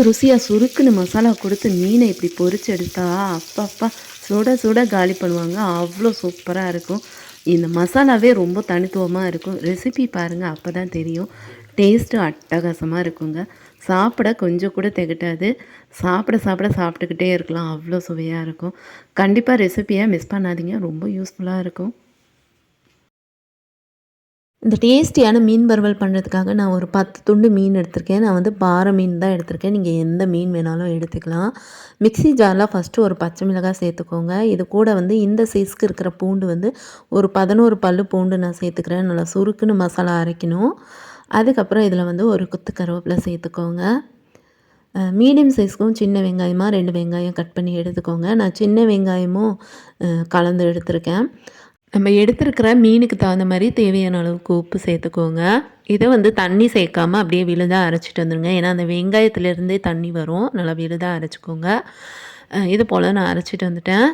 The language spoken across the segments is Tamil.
அளவுக்கு ருசியாக சுருக்குன்னு மசாலா கொடுத்து மீனை இப்படி பொறிச்சு எடுத்தா அப்பப்பா சுட சுட காலி பண்ணுவாங்க. அவ்வளோ சூப்பராக இருக்கும். இந்த மசாலாவே ரொம்ப தனித்துவமாக இருக்கும். ரெசிபி பாருங்கள் அப்போ தான் தெரியும். டேஸ்ட்டு அட்டகாசமாக இருக்குங்க. சாப்பிட கொஞ்சம் கூட திகட்டாது. சாப்பிட சாப்பிட சாப்பிட்டுக்கிட்டே இருக்கலாம். அவ்வளோ சுவையாக இருக்கும். கண்டிப்பாக ரெசிபியை மிஸ் பண்ணாதீங்க. ரொம்ப யூஸ்ஃபுல்லாக இருக்கும். இந்த டேஸ்டியான மீன் வறுவல் பண்ணுறதுக்காக நான் ஒரு பத்து துண்டு மீன் எடுத்திருக்கேன். நான் வந்து பாறை மீன் தான் எடுத்திருக்கேன். நீங்கள் எந்த மீன் வேணாலும் எடுத்துக்கலாம். மிக்ஸி ஜாரில் ஃபஸ்ட்டு ஒரு பச்சை மிளகாய் சேர்த்துக்கோங்க. இது கூட வந்து இந்த சைஸ்க்கு இருக்கிற பூண்டு வந்து ஒரு பதினோரு பல்லு பூண்டு நான் சேர்த்துக்கிறேன். நல்லா சுருக்குன்னு மசாலா அரைக்கணும். அதுக்கப்புறம் இதில் வந்து ஒரு குத்து கருவேப்பிலை சேர்த்துக்கோங்க. மீடியம் சைஸ்க்கும் சின்ன வெங்காயமாக ரெண்டு வெங்காயம் கட் பண்ணி எடுத்துக்கோங்க. நான் சின்ன வெங்காயமும் கலந்து எடுத்திருக்கேன். நம்ம எடுத்திருக்கிற மீனுக்கு தகுந்த மாதிரி தேவையான அளவுக்கு உப்பு சேர்த்துக்கோங்க. இதை வந்து தண்ணி சேர்க்காம அப்படியே விழுதாக அரைச்சிட்டு வந்துடுங்க ஏன்னா அந்த வெங்காயத்துலேருந்தே தண்ணி வரும். நல்லா விழுதாக அரைச்சிக்கோங்க. இது போல் நான் அரைச்சிட்டு வந்துட்டேன்.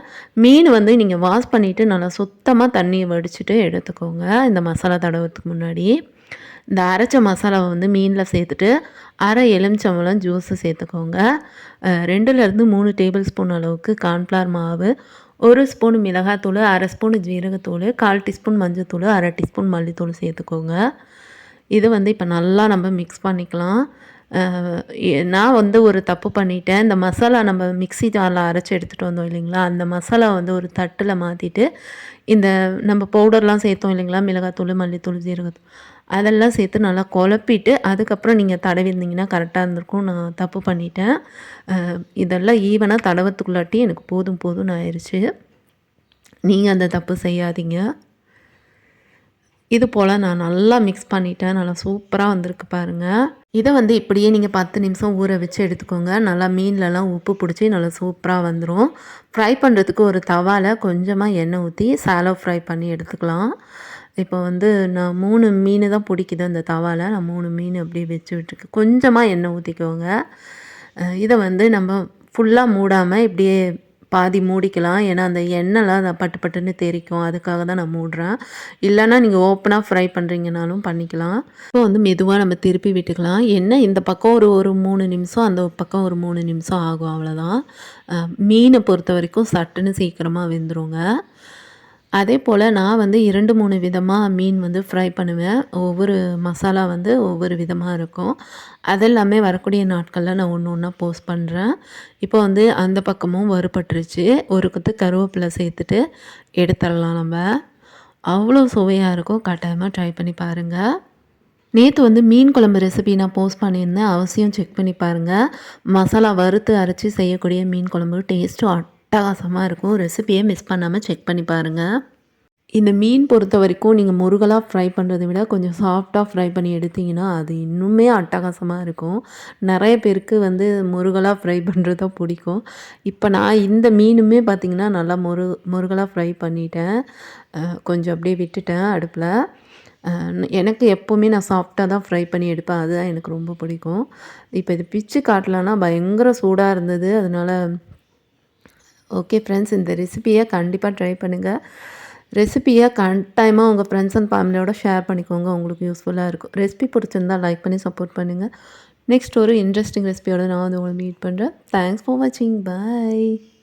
மீன் வந்து நீங்கள் வாஷ் பண்ணிவிட்டு நல்லா சுத்தமாக தண்ணியை வடிச்சிட்டு எடுத்துக்கோங்க. இந்த மசாலா தடவத்துக்கு முன்னாடி. இந்த அரைச்ச மசாலாவை வந்து மீனில் சேர்த்துட்டு அரை எலுமிச்சம்பழம் ஜூஸு சேர்த்துக்கோங்க. ரெண்டுலேருந்து மூணு டேபிள் ஸ்பூன் அளவுக்கு கார்ன்ஃப்ளவர் மாவு ஒரு ஸ்பூன் மிளகாத்தூள் அரை ஸ்பூன் ஜீரகத்தூள் கால் டீஸ்பூன் மஞ்சத்தூள் அரை டீஸ்பூன் மல்லித்தூள் சேர்த்துக்கோங்க. இது வந்து இப்போ நல்லா நம்ம மிக்ஸ் பண்ணிக்கலாம். நான் வந்து ஒரு தப்பு பண்ணிட்டேன். இந்த மசாலா நம்ம மிக்ஸி ஜாரில் அரைச்சி எடுத்துகிட்டு வந்தோம் இல்லைங்களா? அந்த மசாலா வந்து ஒரு தட்டில் மாற்றிட்டு இந்த நம்ம பவுடர்லாம் சேர்த்தோம் இல்லைங்களா? மிளகாத்தூள் மல்லித்தூள் ஜீரகத்தூள். அதெல்லாம் சேர்த்து நல்லா குழப்பிட்டு அதுக்கப்புறம் நீங்கள் தடவிருந்தீங்கன்னா கரெக்டாக இருந்திருக்கும். நான் தப்பு பண்ணிட்டேன். இதெல்லாம் ஈவனாக தடவத்துக்குள்ளாட்டி எனக்கு போதும் போதும்னு ஆயிடுச்சு நீங்கள் அந்த தப்பு செய்யாதீங்க. இது போல் நான் நல்லா மிக்ஸ் பண்ணிட்டேன். நல்லா சூப்பராக வந்திருக்கு பாருங்கள் இதை வந்து இப்படியே நீங்கள் பத்து நிமிஷம் ஊற வச்சு எடுத்துக்கோங்க. நல்லா மீன்லலாம் உப்பு பிடிச்சி நல்லா சூப்பராக வந்துடும் ஃப்ரை பண்ணுறதுக்கு ஒரு தவாவில் கொஞ்சமாக எண்ணெய் ஊற்றி சாலோ ஃப்ரை பண்ணி எடுத்துக்கலாம். இப்போ வந்து நான் மூணு மீன் தான் பிடிக்குது அந்த தவாவில் நான் மூணு மீன் அப்படியே வச்சு விட்டுருக்கு கொஞ்சமாக எண்ணெய் ஊற்றிக்கோங்க இதை வந்து நம்ம ஃபுல்லாக மூடாமல் இப்படியே பாதி மூடிக்கலாம். ஏன்னா அந்த எண்ணெய்லாம் அதை பட்டு பட்டுன்னு தெரிக்கும். அதுக்காக தான் நான் மூடுறேன். இல்லைன்னா நீங்கள் ஓப்பனாக ஃப்ரை பண்ணுறீங்கனாலும் பண்ணிக்கலாம். இப்போ வந்து மெதுவாக நம்ம திருப்பி விட்டுக்கலாம். எண்ணெய் இந்த பக்கம் ஒரு ஒரு மூணு நிமிஷம் அந்த பக்கம் ஒரு மூணு நிமிஷம் ஆகும். அவ்வளோதான் மீனை பொறுத்த வரைக்கும் சட்டுன்னு சீக்கிரமாக வெந்துருங்க. அதே போல் நான் வந்து இரண்டு மூணு விதமாக மீன் வந்து ஃப்ரை பண்ணுவேன். ஒவ்வொரு மசாலா வந்து ஒவ்வொரு விதமாக இருக்கும். அதெல்லாமே வரக்கூடிய நாட்களில் நான் ஒன்று ஒன்றா போஸ்ட் பண்ணுறேன் இப்போ வந்து அந்த பக்கமும் வறுபட்டுருச்சு. ஒரு குத்து கருவேப்பிலை சேர்த்துட்டு எடுத்துடலாம் நம்ம. அவ்வளோ சுவையாக இருக்கும். கட்டாயமாக ட்ரை பண்ணி பாருங்கள் நேற்று வந்து மீன் குழம்பு ரெசிபி நான் போஸ்ட் பண்ணியிருந்தேன். அவசியம் செக் பண்ணி பாருங்கள் மசாலா வறுத்து அரைச்சி செய்யக்கூடிய மீன் குழம்பு டேஸ்ட்டும் அட்டகாசமாக இருக்கும். ரெசிபியை மிஸ் பண்ணாமல் செக் பண்ணி பாருங்கள் இந்த மீன் பொறுத்த வரைக்கும் நீங்கள் முருகலாக ஃப்ரை பண்ணுறதை விட கொஞ்சம் சாஃப்டாக ஃப்ரை பண்ணி எடுத்தீங்கன்னா அது இன்னுமே அட்டகாசமாக இருக்கும். நிறைய பேருக்கு வந்து முருகலாக ஃப்ரை பண்ணுறது தான் பிடிக்கும். இப்போ நான் இந்த மீனுமே பார்த்திங்கன்னா நல்லா முரு முருகலாக ஃப்ரை பண்ணிட்டேன். கொஞ்சம் அப்படியே விட்டுட்டேன் அடுப்பில். எனக்கு எப்போவுமே நான் சாஃப்டாக தான் ஃப்ரை பண்ணி எடுப்பேன். அதுதான் எனக்கு ரொம்ப பிடிக்கும். இப்போ இது பிச்சு காட்டலான்னா பயங்கர சூடாக இருந்தது. அதனால் ஓகே ஃப்ரெண்ட்ஸ் இந்த ரெசிபியை கண்டிப்பாக ட்ரை பண்ணுங்கள் ரெசிபியை கட்டாயமாக உங்கள் ஃப்ரெண்ட்ஸ் அண்ட் ஃபேமிலியோட ஷேர் பண்ணிக்கோங்க. உங்களுக்கு யூஸ்ஃபுல்லாக இருக்கும். ரெசிபி பிடிச்சிருந்தா லைக் பண்ணி சப்போர்ட் பண்ணுங்கள் நெக்ஸ்ட் ஒரு இன்ட்ரெஸ்டிங் ரெசிபியோட நான் வந்து உங்களை மீட் பண்ணுறேன் தேங்க்ஸ் ஃபார் வாட்சிங் பை